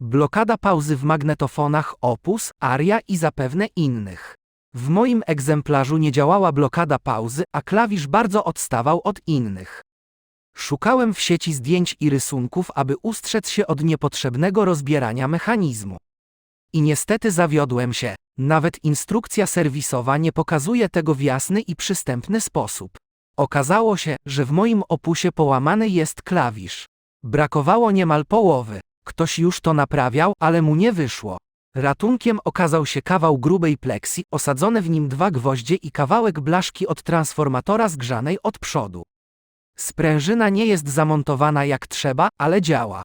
Blokada pauzy w magnetofonach Opus, Aria i zapewne innych. W moim egzemplarzu nie działała blokada pauzy, a klawisz bardzo odstawał od innych. Szukałem w sieci zdjęć i rysunków, aby ustrzec się od niepotrzebnego rozbierania mechanizmu. I niestety zawiodłem się. Nawet instrukcja serwisowa nie pokazuje tego w jasny i przystępny sposób. Okazało się, że w moim opusie połamany jest klawisz. Brakowało niemal połowy. Ktoś już to naprawiał, ale mu nie wyszło. Ratunkiem okazał się kawał grubej pleksji, osadzone w nim dwa gwoździe i kawałek blaszki od transformatora zgrzanej od przodu. Sprężyna nie jest zamontowana jak trzeba, ale działa.